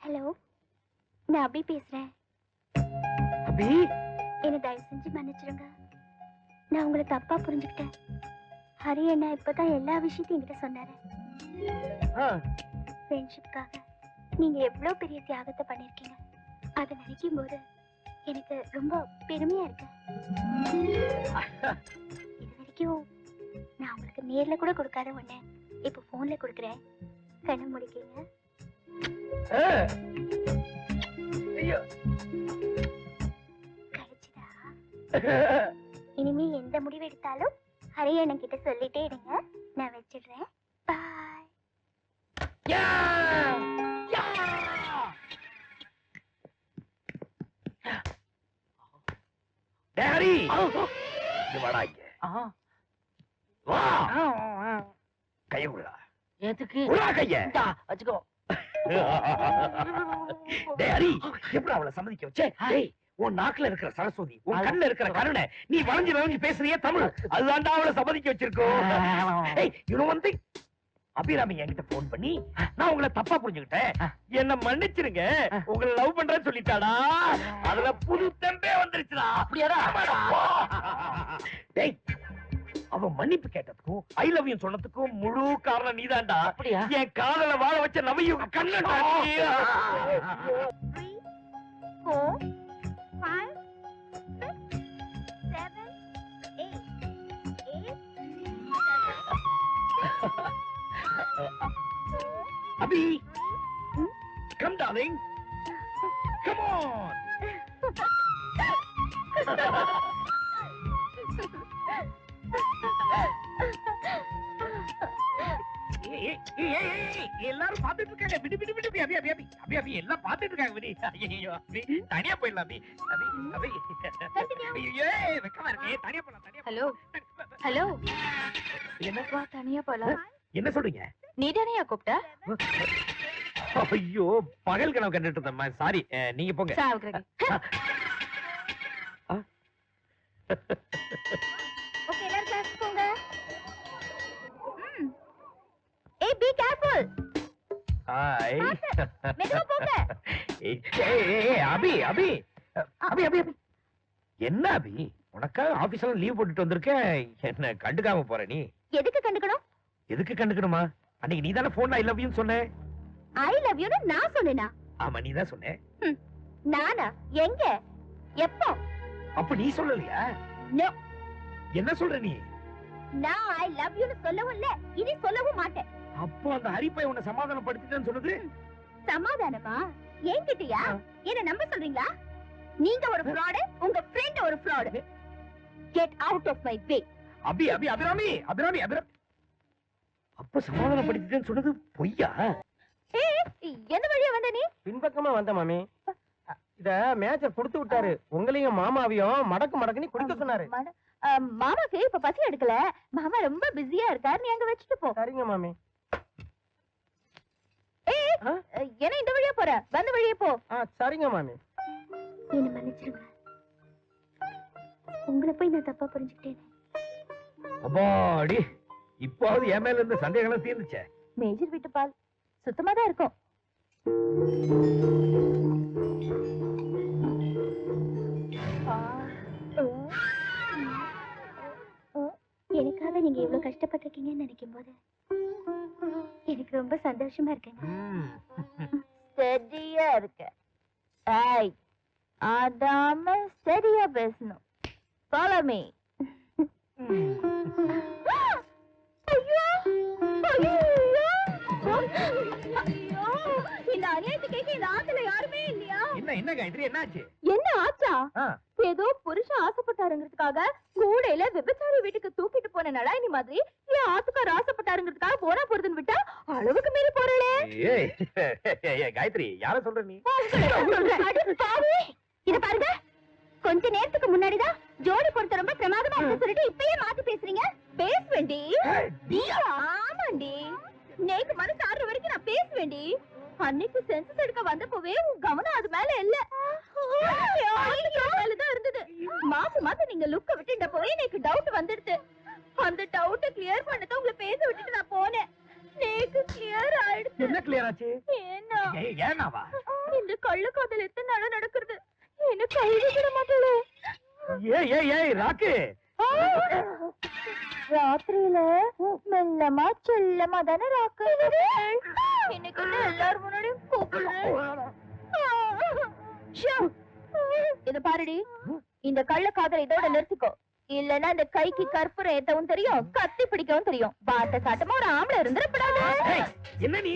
Hello நான் அபி பேசுறேன். அபி? என்னை தயவு செஞ்சு மன்னிச்சிடுங்க. நான் உங்களை தப்பா புரிஞ்சுக்கிட்டேன். ஹரி அண்ணா இப்பதான் எல்லா விஷயத்தையும் என்கிட்ட சொன்னாரு. ஃப்ரெண்ட்ஷிப்காக நீங்க எவ்வளவு பெரிய தியாகத்தை பண்ணிருக்கீங்க. அதை நினைக்கும் போது எனக்கு ரொம்ப பெருமையா இருக்கு. இது வரைக்கும் நான் உங்களுக்கு நேர்ல கூட கொடுக்காத ஒண்ணு. இப்போ போன்ல கொடுக்குறேன். கண்ணு முடிக்கீங்க ஐயோ. கிடைச்சதா? இனிமே எந்த முடிவு எடுத்தாலும் ஹரி அண்ணன் கிட்ட சொல்லிட்டே இருங்க. நான் வச்சிடுறேன். பாய் யா! யா! டேரி இங்க வாடா இங்க. வா! எதுக்கு? கைய வச்சுக்கோ. டேய் ஹரி எப்படி அவளை சம்மதிக்க வச்சே? உன் நாக்குல இருக்கிற சரஸ்வதி உன் கண்ணுல இருக்கிற கருணை நீ வளைஞ்சு வளைஞ்சு பேசுறியே தமிழ். அதுதான்டா அவளை சம்மதிக்க வச்சிருக்கோம். இவன் வந்து அபிராமி என்கிட்ட போன் பண்ணி நான் உங்களை தப்பா புரிஞ்சுக்கிட்டேன். என்ன மன்னிச்சிருங்க. உங்களை லவ் பண்றேன்னு சொல்லிட்டாடா. அதுல புது தெம்பே வந்துருச்சுடா. அப்படியாடா? டேய் மன்னிப்பு கேட்டதுக்கும் ஐ லவ் யூ சொன்னதுக்கும் முழு காரணம் நீதான்டா. அப்படியா? என் காதல வாழ வச்ச நவையும் கண்ணடா நீ. three, four, five, six, எல்லாரும் பாத்துட்டு இருக்காங்க. விடு விடு விடு அபி அபி அபி. அபி அபி எல்லாம் பாத்துட்டு இருக்காங்க. விடு. ஐயோ அபி தனியா போயிடலாம் அபி. அபி அபி. ஐயோ வெக்கமா இருக்கு. தனியா போலாம் தனியா ஹலோ ஹலோ என்ன வா தனியா போலாம். என்ன சொல்றீங்க? நீ தானேயா கூப்பிட்ட? ஐயோ பகல் கனவு கண்டுட்டு இருந்தேன் சாரி நீங்க போங்க. Be careful. ஹாய் மெதுவா போங்க. ஏய், அபி அபி. அபி அபி அபி. என்ன அபி? உனக்காக ஆபீஸ்ல லீவ் போட்டுட்டு வந்திருக்கேன். என்ன கண்டுக்காம போற நீ? எதுக்கு கண்டுக்கணும்? எதுக்கு கண்டுக்கணுமா? அன்னைக்கு நீ தானே போன்ல ஐ லவ் யூ சொன்ன? ஐ லவ் யூ நான் சொன்னேனா? ஆமா நீ தான் சொன்ன நானா? எங்க? எப்போ? அப்ப நீ சொல்லலையா. என்ன சொல்ற நீ? நான் ஐ லவ் யூ சொல்லவும் இல்ல. இனி சொல்லவும் மாட்டேன். அப்போ அந்த ஹரிப்பை உன்னை சமாதானப்படுத்திட்டேன்னு சொன்னது? சமாதானமா? என்கிட்டயா. என்ன நம்ப சொல்றீங்களா? நீங்க ஒரு ஃப்ராடு உங்க ஃப்ரெண்ட் ஒரு fraud get out of my way Abhi Abhi Abhirami Abhirami Abhirami அப்ப சமாதானப்படுத்திட்டேன்னு சொன்னது பொய்யா? எந்த வழியா வந்த நீ? பின்பக்கமா வந்த மாமி. இத மேஜர் கொடுத்து விட்டாரு. உங்களையும் மாமாவையும் மடக்கு மடக்குன்னு குடிக்க சொன்னாரு. மாமாக்கு இப்ப பசி எடுக்கல. மாமா ரொம்ப பிஸியா இருக்காரு நீ அங்க வச்சுட்டு போ. சரிங்க மாமி? என்ன இந்த வழியா போற? வந்த வழியே போ. ஆ சரிங்க மாமி. என்ன மன்னிச்சிருங்க. உங்களை போய் நான் தப்பா புரிஞ்சுக்கிட்டேன். அப்பாடி இப்போது என் மேல இருந்த சந்தேகம் தீர்ந்துச்சே. மேஜர் வீட்டு பால் சுத்தமா தான் இருக்கும். எனக்காக நீங்க இவ்வளவு கஷ்டப்பட்டிருக்கீங்கன்னு நினைக்கும் போது எனக்கு ரொம்ப சந்தோஷமா இருக்குங்க ஸ்டெடியா இருக்க. ஏய் ஆடாம ஸ்டெடியா பேசணும். Follow me. ஐயோ ஐயோ. அநியாயத்தை கேட்க இந்த ஆத்துல யாருமே இல்லையா? என்ன என்ன காயத்ரி என்னாச்சு? என்ன ஆச்சா. ஏதோ புருஷன் ஆசைப்பட்டாருங்கிறதுக்காக கூடையில விபச்சாரி வீட்டுக்கு தூக்கிட்டு போன நலாயினி மாதிரி என் ஆத்துக்கார் ஆசைப்பட்டாருங்கிறதுக்காக போனா போறதுன்னு விட்டா அளவுக்கு மீறி போறளே. காயத்ரி யார சொல்ற நீ? இத பாருங்க. கொஞ்ச நேரத்துக்கு முன்னாடிதான் ஜோடி பொறுத்த ரொம்ப பிரமாதமா இருக்குன்னு சொல்லிட்டு இப்பயே மாத்தி பேசுறீங்க. பேசுவேண்டி. ஆமாண்டி. நேக்கு மனசு ஆடுற வரைக்கும் நான் பேசுவேண்டி. அன்னைக்கு சென்சஸ் எடுக்க வந்தப்பவே உன் கவனம் அது மேல இல்ல. மேலதான் இருந்தது. மாசம் மாசம் நீங்க லுக்க விட்டுட்டப்பவே எனக்கு டவுட் வந்துடுது. அந்த டவுட்ட கிளியர் பண்ணதான் உங்களை பேச விட்டுட்டு நான் போனேன். நேக்கு கிளியர் ஆயிடுச்சு. என்ன கிளியர் ஆச்சு? ஏன்னா ஏய், ஏனாவா இந்த கள்ள காதல் எத்தனை நாளா நடக்கிறது? எனக்கு கழுவி விட மாட்டேளே? ஏய் ஏய் ஏய் ராக்கு. ராத்திரியில மெல்லமா செல்லமா தானே ராக்கு. இன்னைக்கு என்ன எல்லாரும் முன்னாடியும் கூப்பிடுறேன். இத பாருடி. இந்த கள்ள காதல் இதோட நிறுத்திக்கோ. இல்லன்னா இந்த கைக்கு கற்பூரம் ஏத்தவும் தெரியும் கத்தி பிடிக்கவும் தெரியும். பாட்ட சாட்டமா ஒரு ஆம்பளை இருந்துடப்படாது என்ன நீ?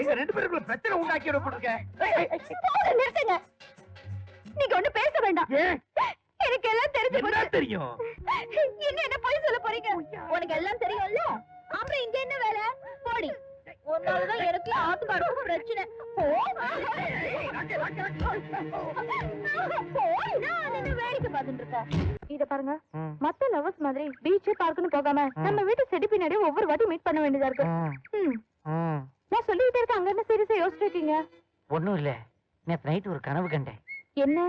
எங்க ரெண்டு பேருக்குள்ள பிரச்சனை உண்டாக்கி விட போட்டுருக்க போதும், நிறுத்துங்க. நீங்க ஒண்ணு பேச வேண்டாம். எனக்கு எல்லாம் தெரிஞ்சு என்ன தெரியும்? இன்னும் என்ன போய் சொல்ல போறீங்க? உனக்கு எல்லாம் தெரியும்ல? அப்புறம் இங்க என்ன வேலை? போடி. உன்னாலதான் எனக்கு ஆத்துக்காருக்கும் பிரச்சனை. வேடிக்கை பார்த்துட்டு இருக்கேன். இத பாருங்க. மத்த லவர்ஸ் மாதிரி பீச் பார்க்குன்னு போகாம நம்ம வீட்டு செடி பின்னாடி ஒவ்வொரு வாட்டி மீட் பண்ண வேண்டியதா இருக்கு. நான் சொல்லிக்கிட்டே இருக்கேன். அங்க என்ன சீரியஸா யோசிச்சு இருக்கீங்க? ஒண்ணும் இல்ல. நேத்து நைட் ஒரு கனவு கண்டேன். என்ன?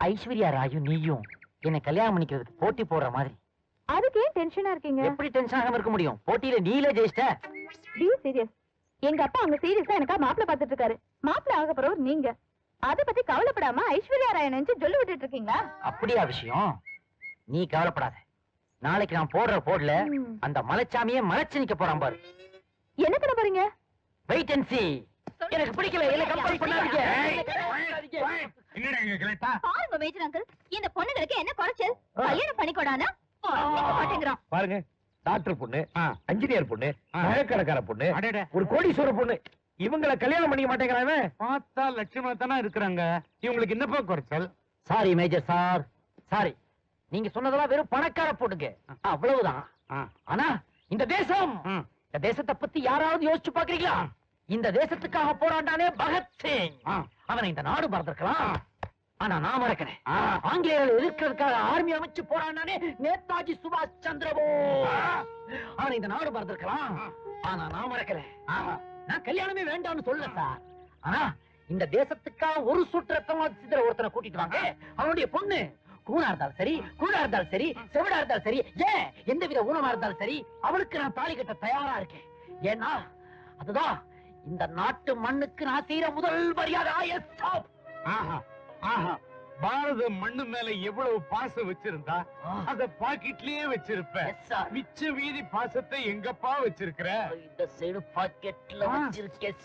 ஐஸ்வர்யா ராயும் நீயும் என்னை கல்யாணம் பண்ணிக்கிறதுக்கு போட்டி போடுற மாதிரி. அதுக்கு ஏன் டென்ஷனா இருக்கீங்க? எப்படி டென்ஷன் ஆகாம இருக்க முடியும்? போட்டியில நீல ஜெயிச்சிட்ட? பி சீரியஸ் எங்க அப்பா அங்க சீரியஸா எனக்கா மாப்பிள பாத்துட்டு இருக்காரு. மாப்பிள ஆக போறவர் நீங்க. அத பத்தி கவலைப்படாம ஐஸ்வர்யா ராய் நினைச்சு சொல்லி விட்டுட்டு இருக்கீங்களா? அப்படியா விஷயம். நீ கவலைப்படாத. நாளைக்கு நான் போடுற போடல. அந்த மலைச்சாமியே மலைச்சு நிக்க போறான் பாரு. என்ன பண்ண போறீங்க? Wait and see. எனக்கு பிடிக்கல. என்ன கம்பல் பண்ணாதீங்க. என்னடா இங்க கிளட்டா? பாருங்க மேஜர் அங்கிள் இந்த பொண்ணுங்களுக்கு என்ன குறைச்சல்? கல்யாணம் பண்ணிக்கோடானா? பாருங்க டாக்டர் பொண்ணு. இன்ஜினியர் பொண்ணு ஆ. நகைக்கடைக்கார பொண்ணு ஒரு கோடீஸ்வர பொண்ணு. இவங்கள கல்யாணம் பண்ணிக்க மாட்டேங்கிறானே பார்த்தா லட்சுமணா தானே இருக்கிறாங்க. இவங்களுக்கு என்னப்பா குறைச்சல்? சாரி மேஜர் சார் சாரி நீங்க சொன்னதெல்லாம் வெறும் பணக்கார போட்டுங்க அவ்வளவுதான். ஆனா இந்த தேசம். இந்த தேசத்தை பத்தி யாராவது யோசிச்சு பாக்குறீங்களா இந்த தேசத்துக்காக போராண்டானே பகத்சிங். அவனை இந்த நாடு மறந்திருக்கலாம். ஆனா நான் மறக்கிறேன். ஆங்கிலேயர்கள் எதிர்க்கிறதுக்காக ஆர்மி அமைச்சு போராண்டானே நேதாஜி சுபாஷ் சந்திர அவனை இந்த நாடு மறந்திருக்கலாம் ஆனா நான் மறக்கல நான் கல்யாணமே வேண்டாம்னு சொல்லல சார். ஆனா இந்த தேசத்துக்காக ஒரு சுற்று ரத்தம் சித்திர ஒருத்தனை கூட்டிட்டு வாங்க. அவனுடைய பொண்ணு. கூணா இருந்தாலும் சரி கூடா இருந்தாலும் சரி செவிடா இருந்தாலும் சரி ஏன் எந்த வித ஊனமா இருந்தாலும் சரி அவளுக்கு நான் தாலி கட்ட தயாரா இருக்கேன். ஏன்னா அதுதான் இந்த நாட்டு மண்ணுக்கு நான் செய்யற முதல் மரியாதை. ஆஹா. ஆஹா பாரத மண்ணு மேல எவ்வளவு பாசம் வச்சிருந்தா அத பாக்கெட்லயே வச்சிருப்ப Yes, sir. மிச்ச வீதி பாசத்தை எங்கப்பா வச்சிருக்கிற இந்த சைடு பாக்கெட்ல. வச்சிருக்கேன்.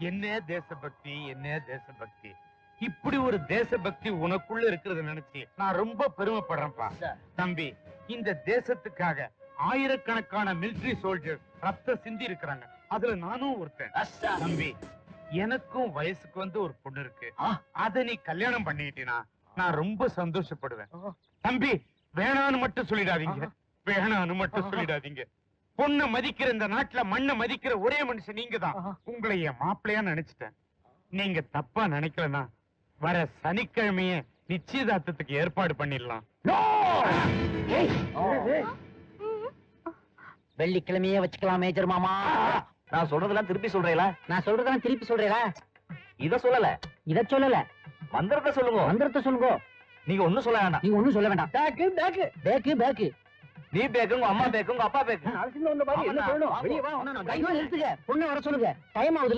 என்ன தேசபக்தி என்ன தேசபக்தி இப்படி ஒரு தேசபக்தி உனக்குள்ள இருக்கிறத நினைச்சு நான் ரொம்ப பெருமைப்படுறேன்ப்பா. தம்பி இந்த தேசத்துக்காக ஆயிரக்கணக்கான மிலிட்டரி சோல்ஜர் ரத்த சிந்தி இருக்கிறாங்க அதுல நானும் ஒருத்தன். தம்பி எனக்கும் வயசுக்கு வந்து ஒரு பொண்ணு இருக்கு. அத நீ கல்யாணம் பண்ணிட்டீனா நான் ரொம்ப சந்தோஷப்படுவேன். தம்பி வேணான்னு மட்டும் சொல்லிடாதீங்க. வேணான்னு மட்டும். சொல்லிடாதீங்க பொண்ணை மதிக்கிற இந்த நாட்டுல மண்ணை மதிக்கிற ஒரே மனுஷன் நீங்க தான். உங்களை என் மாப்பிள்ளையா நினைச்சிட்டேன் நீங்க தப்பா நினைக்கலனா வர சனிக்கிழமையே நிச்சயதார்த்தத்துக்கு ஏற்பாடு பண்ணிடலாம். வெள்ளிக்கிழமையே வச்சுக்கலாம் மேஜர் மாமா நான் சொல்றதெல்லாம் திருப்பி சொல்றேல நான் சொல்றதெல்லாம் திருப்பி சொல்றேனா இத சொல்லல. இத சொல்லல. மந்திரத்தை சொல்லுங்க. மந்திரத்தை சொல்லுங்க. நீங்க ஒண்ணும் சொல்ல வேண்டாம். நீங்க ஒண்ணும் சொல்ல வேண்டாம். பேக்கு பேக்கு. பேக்கு பேக்கு. நீ பேக்கு உங்க அம்மா பேக்கு உங்க அப்பா பேக்கு. என்ன சொல்லணும்? வெளியே வா. நிறுத்துங்க பொண்ணு வர சொல்லுங்க. டைம் ஆகுது